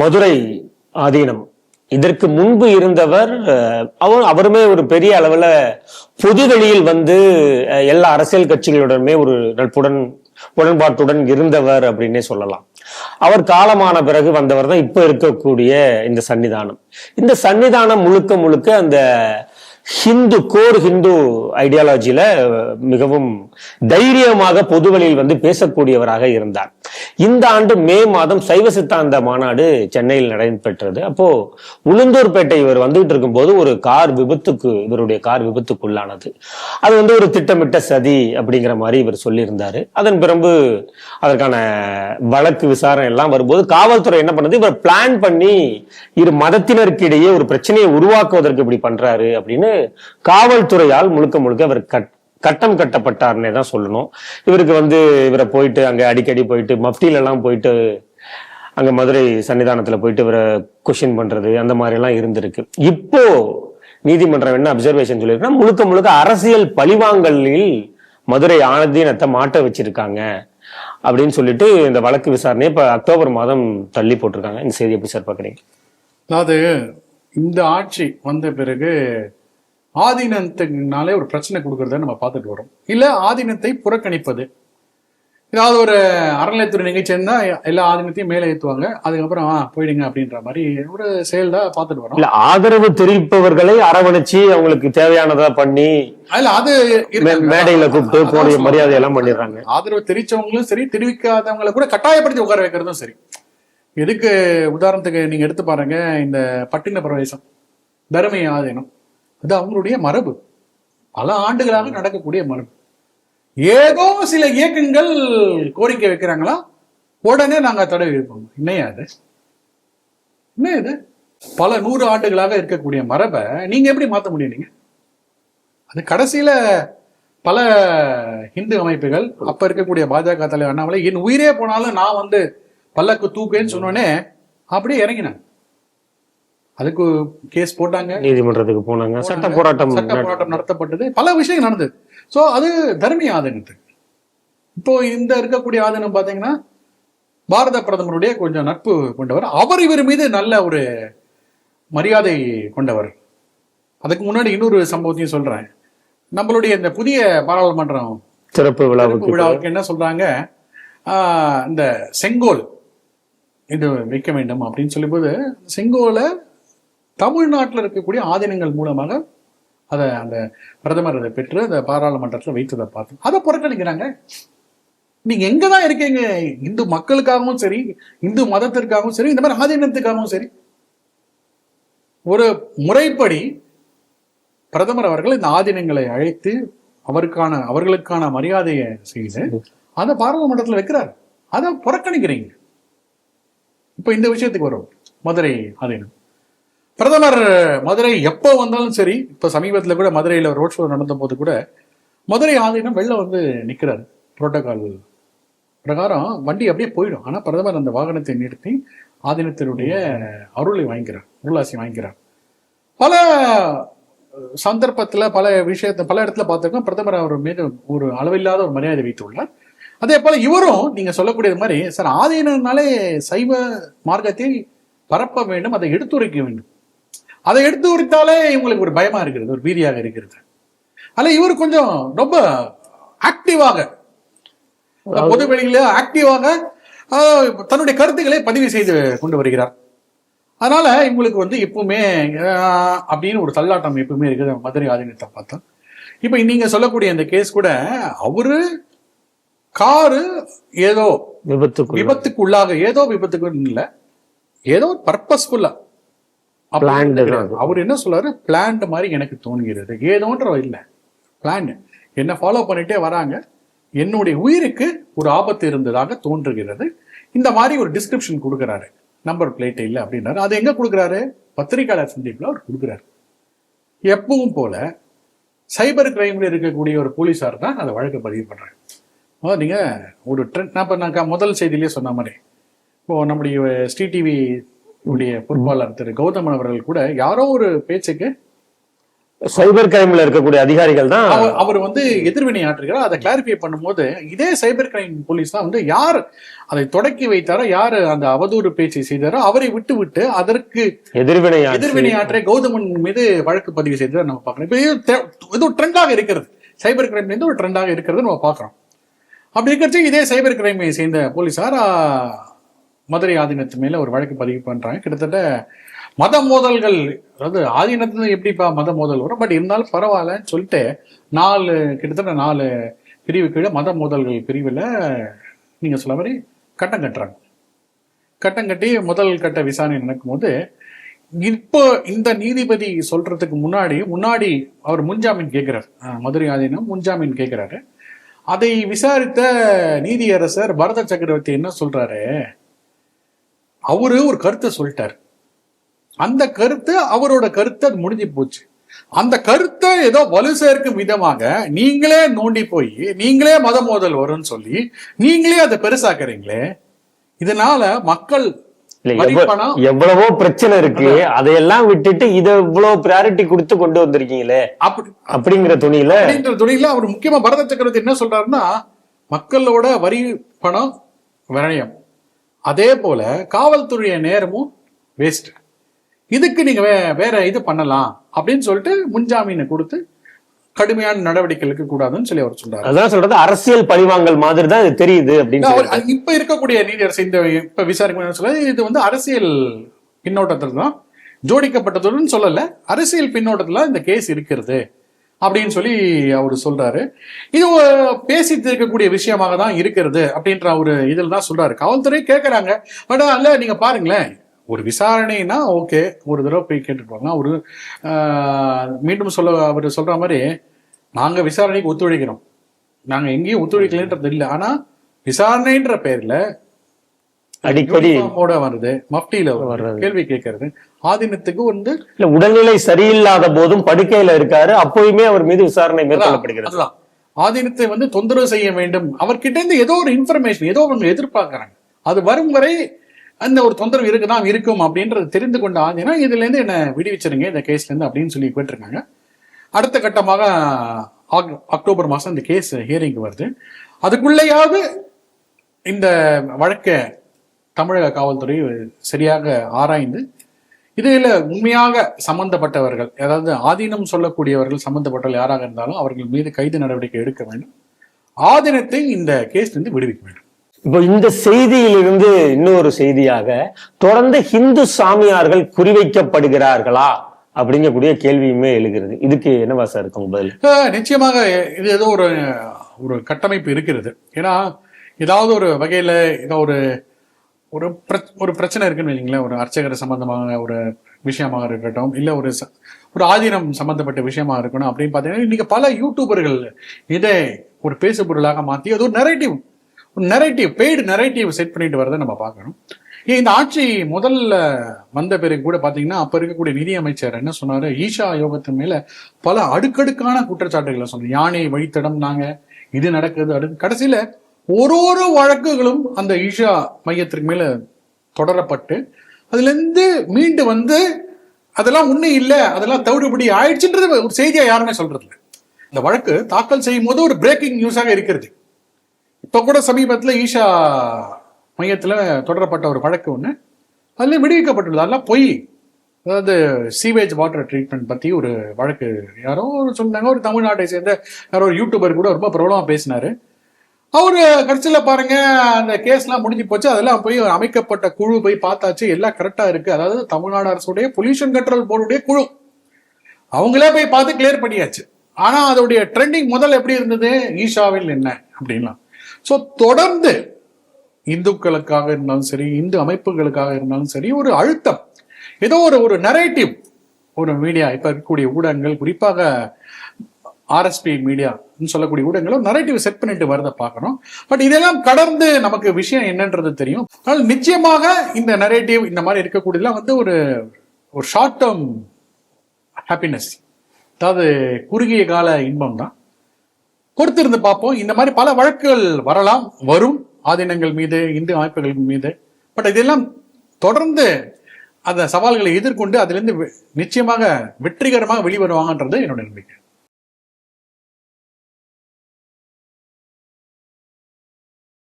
மதுரை ஆதீனம். இதற்கு முன்பு இருந்தவர் அவர் அவருமே ஒரு பெரிய அளவுல பொதுவெளியில் வந்து எல்லா அரசியல் கட்சிகளுடனுமே ஒரு நட்புடன் உடன்பாட்டுடன் இருந்தவர் அப்படின்னே சொல்லலாம். அவர் காலமான பிறகு வந்தவர் தான் இப்ப இருக்கக்கூடிய இந்த சன்னிதானம். இந்த சன்னிதானம் முழுக்க முழுக்க அந்த ஹிந்து கோர் ஹிந்து ஐடியாலஜியில மிகவும் தைரியமாக பொதுவெளியில் வந்து பேசக்கூடியவராக இருந்தார். இந்த ஆண்டு மே மாதம் சைவ சித்தாந்த மாநாடு சென்னையில் நடைபெற்றது. அப்போ உளுந்தூர்பேட்டை இவர் வந்துகிட்டு இருக்கும்போது ஒரு கார் விபத்துக்கு இவருடைய கார் விபத்துக்குள்ளானது. அது வந்து ஒரு திட்டமிட்ட சதி அப்படிங்கிற மாதிரி இவர் சொல்லியிருந்தாரு. அதன் பிறகு அதற்கான வழக்கு விசாரணை எல்லாம் வரும்போது காவல்துறை என்ன பண்ணது இவர் பிளான் பண்ணி இரு மதத்தினருக்கு இடையே ஒரு பிரச்சனையை உருவாக்குவதற்கு இப்படி பண்றாரு அப்படின்னு காவல்துறையால் முழுக்க முழுக்க அவர் கட் கட்டம் கட்டப்பட்டார்னே தான் சொல்லணும். இவருக்கு வந்து இவரை போயிட்டு அங்க அடிக்கடி போயிட்டு மப்டில எல்லாம் போயிட்டு அங்க மதுரை சன்னிதானத்துல போயிட்டு இவரை கொஷின் பண்றது அந்த மாதிரி எல்லாம் இருந்திருக்கு. இப்போ நீதிமன்றம் என்ன அப்சர்வேஷன் சொல்லியிருக்குன்னா முழுக்க முழுக்க அரசியல் பழிவாங்கலில் மதுரை ஆனதீனத்தை மாட்ட வச்சிருக்காங்க அப்படின்னு சொல்லிட்டு இந்த வழக்கு விசாரணையை இப்ப அக்டோபர் மாதம் தள்ளி போட்டிருக்காங்க. இந்த செய்தி எப்படி சார் பாக்குறீங்க அதாவது இந்த ஆட்சி வந்த பிறகு ஆதீனத்துக்குனாலே ஒரு பிரச்சனை கொடுக்கறத நம்ம பார்த்துட்டு வரோம். இல்ல ஆதீனத்தை புறக்கணிப்பது. ஏதாவது ஒரு அறநிலையத்துறை நிகழ்ச்சி இருந்தா எல்லா ஆதீனத்தையும் மேலே ஏத்துவாங்க. அதுக்கப்புறம் போயிடுங்க அப்படின்ற மாதிரி ஒரு செயல் தான் பார்த்துட்டு வரோம். இல்ல ஆதரவு தெரிவிப்பவர்களை அரவணைச்சு அவங்களுக்கு தேவையானதா பண்ணி அதுல அது. மேடையில கூப்பிட்டு போன. மரியாதை எல்லாம் பண்ணிடுறாங்க. ஆதரவு தெரிவிச்சவங்களும் சரி தெரிவிக்காதவங்களை கூட கட்டாயப்படுத்தி உட்கார வைக்கிறதும் சரி. எதுக்கு உதாரணத்துக்கு நீங்க எடுத்து பாருங்க இந்த பட்டின பிரவேசம். தருமை ஆதீனம். அது அவங்களுடைய மரபு. பல ஆண்டுகளாக நடக்கக்கூடிய மரபு. ஏதோ சில இயக்கங்கள் கோரிக்கை வைக்கிறாங்களா? உடனே நாங்க தடை வைப்போம் என்னையா அது என்ன இது? பல நூறு ஆண்டுகளாக இருக்கக்கூடிய மரபை நீங்க எப்படி மாத்த முடியும் நீங்க? அது கடைசியில பல இந்து அமைப்புகள் அப்ப இருக்கக்கூடிய பாஜக தலைவர் அண்ணாமலை என் உயிரே போனாலும் நான் வந்து பல்லக்கு தூக்குவேன்னு சொன்னோடனே அப்படியே இறங்கினாங்க. அதுக்கு கேஸ் போட்டாங்க. நீதிமன்றத்துக்கு போனாங்க. சட்ட போராட்டம் சட்ட போராட்டம் நடத்தப்பட்டது. பல விஷயங்கள் நடந்தது. சோ அது தர்மிய ஆதீனத்துக்கு இப்போ இந்த இருக்கக்கூடிய ஆதீனம் பாத்தீங்கன்னா பாரத பிரதமருடைய கொஞ்சம் நட்பு கொண்டவர். அவர் இவர் மீது நல்ல ஒரு மரியாதை கொண்டவர். அதுக்கு முன்னாடி இன்னொரு சம்பவத்தையும் சொல்றேன். நம்மளுடைய இந்த புதிய பாராளுமன்றம் திறப்பு விழாவுக்கு விழாவுக்கு என்ன சொல்றாங்க? இந்த செங்கோல் இது வைக்க வேண்டும் அப்படின்னு சொல்லும்போது செங்கோலை தமிழ்நாட்டில் இருக்கக்கூடிய ஆதீனங்கள் மூலமாக அதை அந்த பிரதமர் அதை பெற்று அந்த பாராளுமன்றத்தில் வைத்ததை பார்த்து அதை புறக்கணிக்கிறாங்க. நீங்க எங்க தான் இருக்கீங்க? இந்து மக்களுக்காகவும் சரி இந்து மதத்திற்காகவும் சரி இந்த மாதிரி ஆதீனத்துக்காகவும் சரி. ஒரு முறைப்படி பிரதமர் அவர்கள் இந்த ஆதீனங்களை அழைத்து அவருக்கான அவர்களுக்கான மரியாதையை செய்து அதை பாராளுமன்றத்தில் வைக்கிறார். அதை புறக்கணிக்கிறீங்க. இப்போ இந்த விஷயத்துக்கு வரும் மதுரை ஆதீனம். பிரதமர் மதுரை எப்போ வந்தாலும் சரி இப்போ சமீபத்தில் கூட மதுரையில் ரோட் ஷோ நடந்த போது கூட மதுரை ஆதீனம் வெளில வந்து நிற்கிறார் புரோட்டோகால் பிரகாரம் வண்டி அப்படியே போயிடும். ஆனால் பிரதமர் அந்த வாகனத்தை நிறுத்தி ஆதீனத்தினுடைய அருளை வாங்கிக்கிறார் அருளாசி வாங்கிக்கிறார். பல சந்தர்ப்பத்தில் பல விஷயத்த பல இடத்துல பார்த்துருக்கோம். பிரதமர் அவர் மீது ஒரு அளவில்லாத ஒரு மரியாதை வைத்துள்ளார். அதே போல் இவரும் நீங்கள் சொல்லக்கூடியது மாதிரி சார் ஆதீனம்னாலே சைவ மார்க்கத்தை பரப்ப வேண்டும் அதை எடுத்துரைக்க வேண்டும். அதை எடுத்து உரைத்தாலே இவங்களுக்கு ஒரு பயமா இருக்கிறது ஒரு பீதியாக இருக்கிறது. அல்ல இவர் கொஞ்சம் ரொம்ப ஆக்டிவாக பொது வெளியில ஆக்டிவாக தன்னுடைய கருத்துக்களை பதிவு செய்து கொண்டு வருகிறார். அதனால இவங்களுக்கு வந்து எப்பவுமே அப்படின்னு ஒரு தள்ளாட்டம் எப்பவுமே இருக்குது. மதுரை ஆதீனத்தை பார்த்தா. இப்ப நீங்க சொல்லக்கூடிய இந்த கேஸ் கூட அவரு காரு ஏதோ விபத்துக்கு விபத்துக்கு உள்ளாக ஏதோ விபத்துக்கு இல்ல ஏதோ பர்பஸ்ஃபுல்லா அவர் என்ன சொல்றாரு? பிளான்ட் மாதிரி எனக்கு தோணுகிறது ஏதோன்ற இல்ல பிளான் என்ன ஃபாலோ பண்ணிட்டே வராங்க. என்னுடைய உயிருக்கு ஒரு ஆபத்து இருந்ததாக தோன்றுகிறது. இந்த மாதிரி ஒரு டிஸ்கிரிப்ஷன் கொடுக்குறாரு. நம்பர் பிளேட் இல்லை அப்படின்னாரு. அது எங்க கொடுக்குறாரு? பத்திரிகையாளர் சந்திப்புல அவர் கொடுக்குறாரு. எப்பவும் போல சைபர் கிரைம்ல இருக்கக்கூடிய ஒரு போலீஸார் தான் அதை வழக்கு பதிவு பண்றாங்க அதாவது நீங்க ஒரு ட்ரெண்ட் நான் இப்போ நான் முதல் செய்தியிலே சொன்ன மாதிரி இப்போ நம்முடைய ஸ்ரீ டிவி உடைய பொறுப்பாளர் திரு கௌதமன் அவர்கள் கூட யாரோ ஒரு பேச்சுக்கு சைபர் கிரைம்ல இருக்கக்கூடிய அதிகாரிகள் தான் அவர் வந்து எதிர்வினை ஆற்றுகிறார். அதை கிளாரிஃபை பண்ணும்போது இதே சைபர் கிரைம் போலீஸ் தான் வந்து யார் அதை தொடக்கி வைத்தாரோ யார் அந்த அவதூறு பேச்சை செய்தாரோ அவரை விட்டு விட்டு அதற்கு எதிர்வினை. எதிர்வினை ஆற்றிய கௌதமன் மீது வழக்கு பதிவு செய்ததை நம்ம பார்க்கணும் இப்போ இது ட்ரெண்டாக இருக்கிறது. சைபர் கிரைம்ல இருந்து ஒரு ட்ரெண்டாக இருக்கிறது நம்ம பார்க்குறோம். அப்படி இருக்கிறச்சு இதே சைபர் கிரைமை சேர்ந்த போலீசார் ஆ, மதுரை ஆதீனத்து மேல ஒரு வழக்கு பதிவு பண்றாங்க. கிட்டத்தட்ட மத மோதல்கள் அதாவது ஆதீனத்துல எப்படிப்பா மத மோதல் வரும்? பட் இருந்தாலும் பரவாயில்லன்னு சொல்லிட்டு நாலு கிட்டத்தட்ட நாலு பிரிவு கீழே மத மோதல்கள் பிரிவில் நீங்கள் சொல்ல மாதிரி கட்டம் கட்டுறாங்க. கட்டம் கட்டி முதல் கட்ட விசாரணை நடக்கும்போது இப்போ இந்த நீதிபதி சொல்றதுக்கு முன்னாடி முன்னாடி அவர் முன்ஜாமீன் கேட்கிறார். மதுரை ஆதீனம் முன்ஜாமீன் கேட்கிறாரு. அதை விசாரித்த நீதியரசர் பரத சக்கரவர்த்தி என்ன சொல்றாரு? அவரு ஒரு கருத்தை சொல்லிட்டார். அந்த கருத்து அவரோட கருத்து அது முடிஞ்சு போச்சு. அந்த கருத்தை ஏதோ வலு சேர்க்கும் விதமாக நீங்களே நோண்டி போய் நீங்களே மத மோதல் வரும்னு சொல்லி நீங்களே அதை பெருசாக்குறீங்களே இதனால மக்கள் எவ்வளவோ பிரச்சனை இருக்கு. அதையெல்லாம் விட்டுட்டு இத இவ்வளவு ப்ரையாரிட்டி கொடுத்து கொண்டு வந்திருக்கீங்களே? அப்படி அப்படிங்கிற துணியில? அப்படின்ற துணியில அவர் முக்கியமா பரத சக்கரவர்த்தி என்ன சொல்றாருன்னா மக்களோட வரி பணம் விரயம். அதே போல காவல்துறைய நேரமும் வேஸ்ட் இதுக்கு நீங்க வே- வேற இது பண்ணலாம் அப்படின்னு சொல்லிட்டு முன்ஜாமீனை கொடுத்து கடுமையான நடவடிக்கைகளுக்கு கூடாதுன்னு சொல்லி அவர் சொல்றாரு. அதான் சொல்றது அரசியல் பழிவாங்கல் மாதிரி தான் இது தெரியுது அப்படின்னு இப்ப இருக்கக்கூடிய நீதியரசு இந்த இப்ப விசாரிக்க சொல்ல இது வந்து அரசியல் பின்னோட்டத்தில் தான் ஜோடிக்கப்பட்டதுன்னு சொல்லல அரசியல் பின்னோட்டத்துல இந்த கேஸ் இருக்கிறது. அப்படின்னு சொல்லி அவர் சொல்றாரு. இது பேசி தீர்க்கக்கூடிய விஷயமாக தான் இருக்கிறது அப்படின்ற ஒரு இதில் தான் சொல்றாரு. காவல்துறை கேட்கறாங்க பட் அல்ல நீங்க பாருங்களேன். ஒரு விசாரணைனா ஓகே. ஒரு தடவை போய் கேட்டுட்டு போங்க. ஒரு மீண்டும் சொல்ல அவர் சொல்ற மாதிரி நாங்க விசாரணைக்கு ஒத்துழைக்கிறோம். நாங்க எங்கேயும் ஒத்துழைக்கலன்றது இல்லை. ஆனா விசாரணைன்ற பேர்ல அடிக்கடி யூனிஃபார்மோட வருது. மஃப்டியில வருது. வர்றது. கேள்வி கேட்கறது. ஆதீனத்துக்கு வந்து இல்ல உடல்நிலை சரியில்லாத போதும் படுக்கையில இருக்காரு. அப்போயுமே அவர் மீது விசாரணை மேற்கொள்ளப்படுகிறது. ஆதீனத்தை வந்து தொந்தரவு செய்ய வேண்டும். அவர்கிட்ட இருந்து ஏதோ ஒரு இன்ஃபர்மேஷன் ஏதோ ஒன்று எதிர்பார்க்கறாங்க. அது வரும் வரை அந்த ஒரு தொந்தரவு இருக்குதான் இருக்கும் அப்படின்றது தெரிந்து கொண்ட ஆதீனம் இதுல இருந்து என்ன விடுவிச்சிருங்க இந்த கேஸ்ல இருந்து அப்படின்னு சொல்லி கேட்டிருக்காங்க. அடுத்த கட்டமாக அக்டோபர் மாசம் இந்த கேஸ் ஹியரிங் வருது. அதுக்குள்ளேயாவது இந்த வழக்கை தமிழக காவல்துறை சரியாக ஆராய்ந்து இதில் உண்மையாக சம்பந்தப்பட்டவர்கள் அதாவது ஆதீனம் சொல்லக்கூடியவர்கள் சம்பந்தப்பட்டவர்கள் யாராக இருந்தாலும் அவர்கள் மீது கைது நடவடிக்கை எடுக்க வேண்டும். ஆதீனத்தை இந்த கேஸ்லேருந்து விடுவிக்க வேண்டும். இப்போ இந்த செய்தியிலிருந்து இன்னொரு செய்தியாக தொடர்ந்து ஹிந்து சாமியார்கள் குறிவைக்கப்படுகிறார்களா அப்படிங்கக்கூடிய கேள்வியுமே எழுகிறது. இதுக்கு என்னவா சார் இருக்கும் பதில்? நிச்சயமாக இது ஏதோ ஒரு ஒரு கட்டமைப்பு இருக்கிறது. ஏன்னா ஏதாவது ஒரு வகையில ஏதோ ஒரு ஒரு ஒரு பிரச்சனை இருக்குன்னு வைங்களேன் ஒரு அர்ச்சகர் சம்பந்தமாக ஒரு விஷயமாக இருக்கட்டும் இல்லை ஒரு ஒரு ஆதீனம் சம்பந்தப்பட்ட விஷயமா இருக்கணும் அப்படின்னு பார்த்தீங்கன்னா இன்னைக்கு பல யூடியூபர்கள் இதை ஒரு பேசு பொருளாக மாற்றி அது ஒரு நெரேட்டிவ் ஒரு நெரேட்டிவ் பெய்டு நெரேட்டிவ் செட் பண்ணிட்டு வரதை நம்ம பார்க்கணும். ஏன் இந்த ஆட்சி முதல்ல வந்த பிறகு கூட பார்த்தீங்கன்னா அப்போ இருக்கக்கூடிய நிதி அமைச்சர் என்ன சொன்னார்? ஈஷா யோகத்தின் மேலே பல அடுக்கடுக்கான குற்றச்சாட்டுகளை சொன்னார். யானை வழித்தடம் நாங்கள் இது நடக்குது அடுத்து கடைசியில் ஒரு ஒரு வழக்குகளும் அந்த ஈஷா மையத்திற்கு மேல தொடரப்பட்டு அதுலேருந்து மீண்டு வந்து அதெல்லாம் உண்மை இல்லை அதெல்லாம் தவிடுபடி ஆயிடுச்சுன்றது ஒரு செய்தியா யாருமே சொல்றது இல்ல இந்த வழக்கு தாக்கல் செய்யும் போது ஒரு பிரேக்கிங் நியூஸாக இருக்கிறது. இப்ப கூட சமீபத்தில் ஈஷா மையத்தில் தொடரப்பட்ட ஒரு வழக்கு ஒன்று அதுல விடுவிக்கப்பட்டுள்ளது. அதெல்லாம் பொய். அதாவது சீவேஜ் வாட்டர் ட்ரீட்மெண்ட் பத்தி ஒரு வழக்கு. யாரோ ஒரு சொன்னாங்க ஒரு தமிழ்நாட்டை சேர்ந்த யாரோ ஒரு யூடியூபர் கூட ரொம்ப பிரபலமாக பேசினாரு. அவரு கடைசியில் பாருங்க அந்த கேஸ்லாம் முடிஞ்சு போச்சு. அதெல்லாம் போய் அமைக்கப்பட்ட குழு போய் பார்த்தாச்சு. எல்லாம் கரெக்டா இருக்கு. அதாவது தமிழ்நாடு அரசுடைய பொல்யூஷன் கண்ட்ரோல் போர்டுடைய குழு. அவங்களே போய் பார்த்து கிளியர் பண்ணியாச்சு. ஆனா அதோடைய ட்ரெண்டிங் முதல்ல எப்படி இருந்தது? ஈஷாவில் என்ன? அப்படின்லாம். ஸோ தொடர்ந்து இந்துக்களுக்காக இருந்தாலும் சரி இந்து அமைப்புகளுக்காக இருந்தாலும் சரி ஒரு அழுத்தம். ஏதோ ஒரு ஒரு நரேட்டிவ் ஒரு மீடியா இப்போ இருக்கக்கூடிய ஊடகங்கள் குறிப்பாக ஆர்எஸ்பி மீடியான்னு சொல்லக்கூடிய ஊடகங்களும் நரேட்டிவ் செட் பண்ணிட்டு வரதை பார்க்கணும். பட் இதெல்லாம் கடந்து நமக்கு விஷயம் என்னன்றது தெரியும். அதனால் நிச்சயமாக இந்த நரேட்டிவ் இந்த மாதிரி இருக்கக்கூடியதெல்லாம் வந்து ஒரு ஒரு ஷார்ட் டேர்ம் ஹாப்பினஸ் அதாவது குறுகிய கால இன்பம் தான். பொறுத்திருந்து பார்ப்போம். இந்த மாதிரி பல வழக்குகள் வரலாம் வரும். ஆதீனங்கள் மீது இந்து அமைப்புகள் மீது. பட் இதெல்லாம் தொடர்ந்து அந்த சவால்களை எதிர்கொண்டு அதிலிருந்து வெ- நிச்சயமாக வெற்றிகரமாக வெளிவருவாங்கன்றது என்னோட நம்பிக்கை.